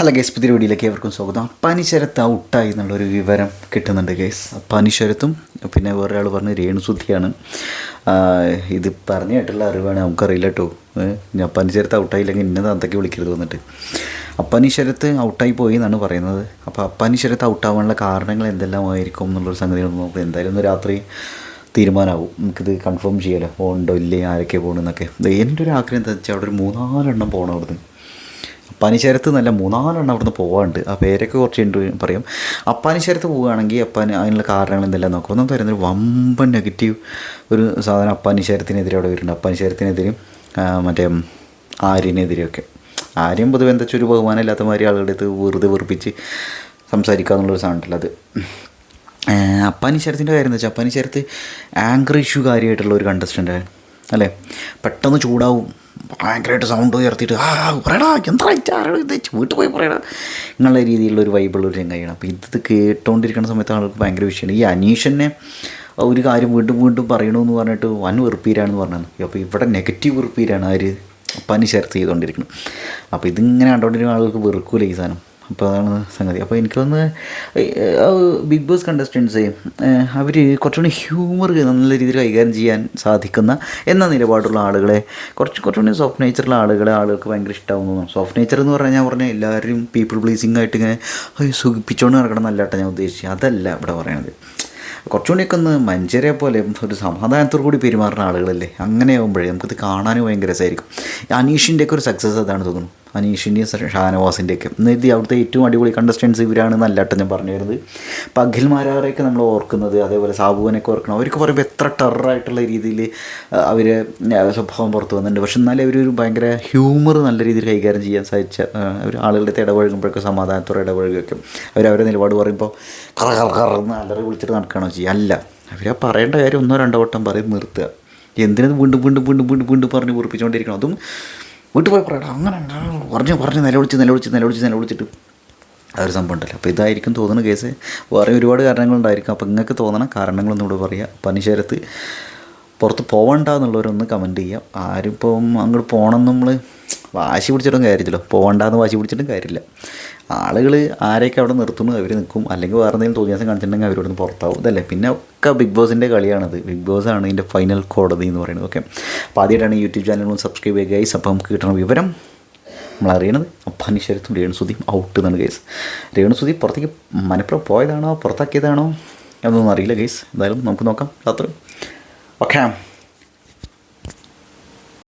Hello guys പുതിയ വീഡിയോയിലേക്ക് ഏവർക്കും സ്വാഗതം. പനിശരത്ത് ഔട്ടായി എന്നുള്ളൊരു വിവരം കിട്ടുന്നുണ്ട് ഗേസ്. പനിശരത്തും പിന്നെ വേറൊരാൾ പറഞ്ഞ് രേണുസുദ്ധിയാണ്. ഇത് പറഞ്ഞു കേട്ടുള്ള അറിവാണ് നമുക്കറിയില്ല കേട്ടോ. ഞാൻ പനിശരത്ത് ഔട്ടായില്ലെങ്കിൽ ഇന്നത് അന്തൊക്കെ വിളിക്കരുത് വന്നിട്ട്. അപ്പനിശരത്ത് ഔട്ടായി പോയി എന്നാണ് പറയുന്നത്. അപ്പോൾ അപ്പാനിശരത്ത് ഔട്ടാവാനുള്ള കാരണങ്ങൾ എന്തെല്ലാമായിരിക്കും എന്നുള്ളൊരു സംഗതി നമുക്ക് എന്തായാലും ഒന്ന് രാത്രി തീരുമാനമാവും നമുക്കിത് കൺഫേം ചെയ്യാലോ. ഉണ്ടോ ഇല്ലേ? ആരൊക്കെ പോകണമെന്നൊക്കെ എന്റെ ഒരു ആഗ്രഹം എന്താ വെച്ചാൽ അവിടെ ഒരു മൂന്നാലെണ്ണം പോകണം അവിടുന്ന്. അപ്പാനിശരത്ത് നല്ല മൂന്നാലെണ്ണം അവിടുന്ന് പോകാണ്ട് ആ പേരൊക്കെ കുറച്ച് ഉണ്ട് പറയും. അപ്പാനിശരത്ത് പോവുകയാണെങ്കിൽ അപ്പാൻ അതിനുള്ള കാരണങ്ങൾ എന്തെല്ലാം നോക്കും ഒന്നും തരുന്ന ഒരു വമ്പൻ നെഗറ്റീവ് ഒരു സാധനം അപ്പാനിശരത്തിനെതിരെ അവിടെ വരുന്നുണ്ട്. അപ്പാനിശരത്തിനെതിരെയും മറ്റേ ആര്യനെതിരെയൊക്കെ. ആര്യം പൊതുവെ എന്താ വെച്ചാൽ ഒരു ബഹുമാനം ഇല്ലാത്ത മാതിരി ആളുകളുടെ അടുത്ത് വെറുതെ വെറുപ്പിച്ച് സംസാരിക്കുക എന്നുള്ളൊരു സാധനമുണ്ടല്ലോ അത്. അപ്പാനിശരത്തിന്റെ കാര്യം എന്താ വെച്ചാൽ അപ്പാനിശരത്ത് ആങ്കർ ഇഷ്യൂ കാര്യമായിട്ടുള്ള ഒരു കണ്ടസ്റ്റന്റ് അല്ലേ? പെട്ടെന്ന് ചൂടാവും. ഭയങ്കരമായിട്ട് സൗണ്ട് ഉയർത്തിയിട്ട് ആ പറയടാ എന്താ ഇത്? വീട്ടിൽ പോയി പറയടാ. എന്നുള്ള രീതിയിലുള്ള ഒരു വൈബുള്ള ഒരു രംഗമാണ് അപ്പോൾ ഇത് കേട്ടുകൊണ്ടിരിക്കുന്ന സമയത്ത് ആൾക്ക് ഭയങ്കര വിഷയമാണ്. ഈ അനീഷനെ ഒരു കാര്യം വീണ്ടും വീണ്ടും പറയണമെന്ന് പറഞ്ഞിട്ട് വൻ വെറുപ്പീരാണെന്ന് പറഞ്ഞത് അപ്പോൾ ഇവിടെ നെഗറ്റീവ് വെറുപ്പീരാണ് ആര്? അപ്പാനിശരത്ത് ചെയ്തുകൊണ്ടിരിക്കുന്നത് അപ്പോൾ ഇതിങ്ങനെ കണ്ടുകൊണ്ടിരിക്കുന്ന ആൾക്ക് വെറുക്കൂല ഈ സാധനം. അപ്പോൾ അതാണ് സംഗതി. അപ്പോൾ എനിക്ക് തോന്നുന്നത് ബിഗ് ബോസ് കണ്ടസ്റ്റൻസ് അവർ കുറച്ചുകൂടി ഹ്യൂമർ നല്ല രീതിയിൽ കൈകാര്യം ചെയ്യാൻ സാധിക്കുന്ന എന്ന നിലപാടുള്ള ആളുകളെ കുറച്ച് കുറച്ചുകൂടി സോഫ്റ്റ് നേച്ചറുള്ള ആളുകളെ ആളുകൾക്ക് ഭയങ്കര ഇഷ്ടമാവുന്നു സോഫ്റ്റ് നേച്ചർ എന്ന് പറഞ്ഞാൽ പറഞ്ഞാൽ എല്ലാവരും പീപ്പിൾ പ്ലീസിങ് ആയിട്ട് ഇങ്ങനെ "അയ്യോ, സുഖിപ്പിച്ചുകൊണ്ട് നടക്കണം എന്നല്ല കേട്ടോ ഞാൻ ഉദ്ദേശിച്ചത്. അതല്ല ഇവിടെ പറയണത്. കുറച്ചുകൂടിയൊക്കെ ഒന്ന് മനുഷ്യരെ പോലെ ഒരു സമാധാനത്തോടു കൂടി പെരുമാറുന്ന ആളുകളല്ലേ? അങ്ങനെ ആകുമ്പോഴേ നമുക്കിത് കാണാനും ഭയങ്കര രസമായിരിക്കും അനീഷിന്റെയൊക്കെ ഒരു സക്സസ് അതാണ് തോന്നുന്നു. അനീഷിന്റെയും ഷാനവാസിന്റെയൊക്കെ ഇത് അവിടുത്തെ ഏറ്റവും അടിപൊളി കണ്ടസ്റ്റൻസ് ഇവരാണെന്നല്ല കേട്ടോ ഞാൻ പറഞ്ഞു വരുന്നത്. അപ്പോൾ നമ്മൾ ഓർക്കുന്നത് അതേപോലെ സാബുവിനൊക്കെ ഓർക്കണം. അവർക്ക് പറയുമ്പോൾ എത്ര ടെററായിട്ടുള്ള രീതിയിൽ അവർ സ്വഭാവം പുറത്തു വന്നിട്ടുണ്ട്. പക്ഷെ എന്നാലും അവരൊരു ഭയങ്കര ഹ്യൂമർ നല്ല രീതിയിൽ കൈകാര്യം ചെയ്യാൻ സാധിച്ച അവർ ആളുകളുടെ അടുത്ത് ഇടപഴകുമ്പോഴൊക്കെ സമാധാനത്തോടെ ഇടപഴകുകയൊക്കെ. അവരവരെ നിലപാട് പറയുമ്പോൾ കറ കറ കറന്ന് അലറി വിളിച്ചിട്ട് നടക്കുകയാണോ ചെയ്യുക? അല്ല. അവർ പറയേണ്ട കാര്യം ഒന്നോ രണ്ടോ വട്ടം പറയും നിർത്തുക. എന്തിനത് വീണ്ടും വീണ്ടും വീണ്ടും വീണ്ടും വീണ്ടും പറഞ്ഞ് കുറിപ്പിച്ചുകൊണ്ടിരിക്കണം അതും വീട്ടിൽ പോയി പറയടാ അങ്ങനെ പറഞ്ഞ് പറഞ്ഞ് നിലവിളിച്ച് നിലവിളിച്ച് നിലവിളിച്ച് നിലവിളിച്ചിട്ട്. അതൊരു സംഭവം ഉണ്ടല്ലോ. അപ്പോൾ ഇതായിരിക്കും തോന്നുന്ന കേസ്. വേറെ ഒരുപാട് കാരണങ്ങളുണ്ടായിരിക്കും. അപ്പോൾ നിങ്ങൾക്ക് തോന്നണ കാരണങ്ങളൊന്നും ഇവിടെ പറയുക പനിശരത്ത് പുറത്ത് പോകണ്ട എന്നുള്ളവരൊന്ന് കമന്റ് ചെയ്യാം. ആരും ഇപ്പം അങ്ങോട്ട് പോകണം നമ്മൾ വാശി പിടിച്ചിട്ടും കാര്യമില്ലല്ലോ. പോകണ്ടെന്ന് വാശി പിടിച്ചിട്ടും കാര്യമില്ല. ആളുകൾ ആരെയൊക്കെ അവിടെ നിർത്തുന്നു അവർ നിൽക്കും. അല്ലെങ്കിൽ വേറെ എന്തെങ്കിലും തോന്നിയാസം കാണിച്ചിട്ടുണ്ടെങ്കിൽ അവരോട് പുറത്താവും. ഇതല്ലേ. പിന്നെ ഒക്കെ ബിഗ് ബോസിന്റെ കളിയാണത്. ബിഗ് ബോസ് ആണ് ഇതിന്റെ ഫൈനൽ കോടതി എന്ന് പറയുന്നത്. ഓക്കെ അപ്പോൾ ആദ്യമായിട്ടാണ് യൂട്യൂബ് ചാനലും സബ്സ്ക്രൈബ് ചെയ്യുക ഗൈസ് അപ്പോൾ നമുക്ക് കിട്ടണ വിവരം നമ്മൾ അറിയണത് അപ്പാനിശ്വരത്തും രേണുസുതി ഔട്ട് എന്നാണ് ഗൈസ് രേണുസുതി പുറത്തേക്ക് മനപ്പുറം പോയതാണോ? പുറത്താക്കിയതാണോ? അതൊന്നും അറിയില്ല ഗൈസ് എന്തായാലും നമുക്ക് നോക്കാം. രാത്രി ഓക്കെ